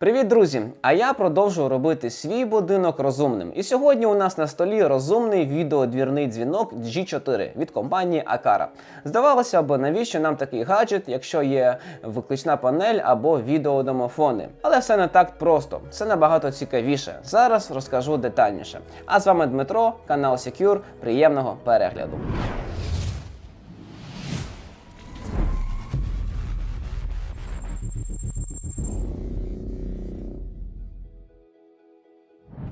Привіт, друзі! А я продовжую робити свій будинок розумним. І сьогодні у нас на столі розумний відеодвірний дзвінок G4 від компанії Akara. Здавалося б, навіщо нам такий гаджет, якщо є виключна панель або відеодомофони. Але все не так просто, все набагато цікавіше. Зараз розкажу детальніше. А з вами Дмитро, канал Secure. Приємного перегляду.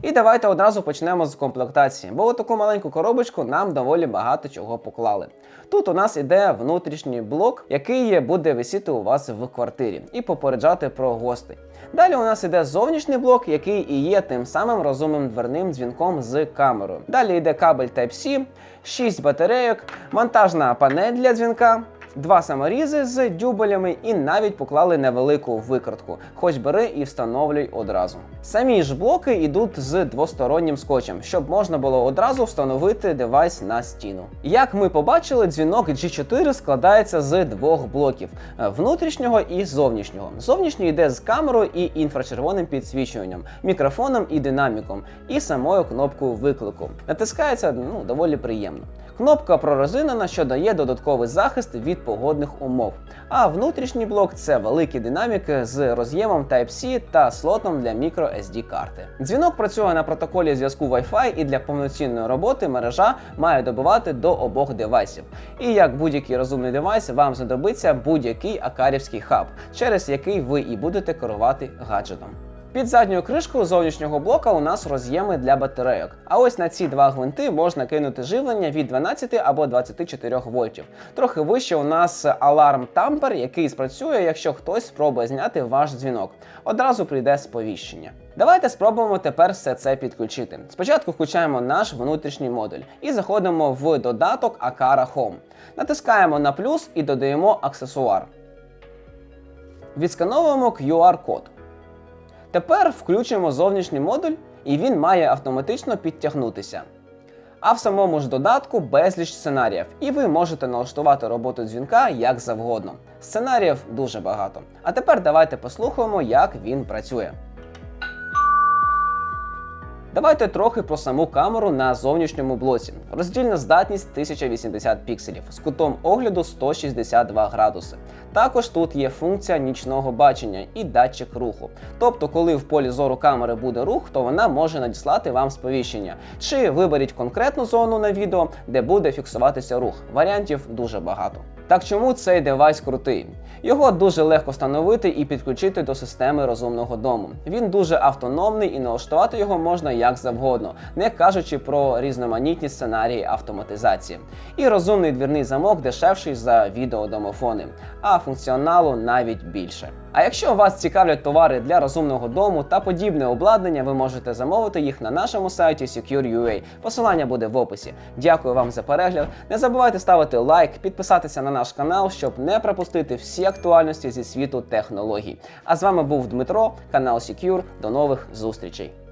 І давайте одразу почнемо з комплектації, бо у таку маленьку коробочку нам доволі багато чого поклали. Тут у нас іде внутрішній блок, який буде висіти у вас в квартирі і попереджати про гостей. Далі у нас іде зовнішній блок, який і є тим самим розумним дверним дзвінком з камерою. Далі йде кабель Type-C, 6 батарейок, монтажна панель для дзвінка. Два саморізи з дюбелями і навіть поклали невелику викрутку, хоч бери і встановлюй одразу. Самі ж блоки йдуть з двостороннім скотчем, щоб можна було одразу встановити девайс на стіну. Як ми побачили, дзвінок G4 складається з двох блоків внутрішнього і зовнішнього. Зовнішній йде з камерою і інфрачервоним підсвічуванням, мікрофоном і динаміком, і самою кнопкою виклику. Натискається ну, доволі приємно. Кнопка прорезинена, що дає додатковий захист від погодних умов. А внутрішній блок це великі динаміки з роз'ємом Type-C та слотом для microSD карти. Дзвінок працює на протоколі зв'язку Wi-Fi і для повноцінної роботи мережа має добивати до обох девайсів. І як будь-який розумний девайс, вам знадобиться будь-який акарівський хаб, через який ви і будете керувати гаджетом. Під задньою кришкою зовнішнього блока у нас роз'єми для батарейок. А ось на ці два гвинти можна кинути живлення від 12 або 24 вольтів. Трохи вище у нас аларм тампер, який спрацює, якщо хтось спробує зняти ваш дзвінок. Одразу прийде сповіщення. Давайте спробуємо тепер все це підключити. Спочатку включаємо наш внутрішній модуль і заходимо в додаток Akara Home. Натискаємо на плюс і додаємо аксесуар. Відскановуємо QR-код. Тепер включимо зовнішній модуль, і він має автоматично підтягнутися. А в самому ж додатку безліч сценаріїв, і ви можете налаштувати роботу дзвінка як завгодно. Сценаріїв дуже багато. А тепер давайте послухаємо, як він працює. Давайте трохи про саму камеру на зовнішньому блоці. Роздільна здатність 1080 пікселів з кутом огляду 162 градуси. Також тут є функція нічного бачення і датчик руху. Тобто, коли в полі зору камери буде рух, то вона може надіслати вам сповіщення. Чи виберіть конкретну зону на відео, де буде фіксуватися рух. Варіантів дуже багато. Так чому цей девайс крутий? Його дуже легко встановити і підключити до системи розумного дому. Він дуже автономний і налаштувати його можна як завгодно, не кажучи про різноманітні сценарії автоматизації. І розумний двірний замок дешевший за відеодомофони, а функціоналу навіть більше. А якщо вас цікавлять товари для розумного дому та подібне обладнання, ви можете замовити їх на нашому сайті Secure.ua. Посилання буде в описі. Дякую вам за перегляд. Не забувайте ставити лайк, підписатися на наш канал, щоб не пропустити всі актуальності зі світу технологій. А з вами був Дмитро, канал Secure. До нових зустрічей.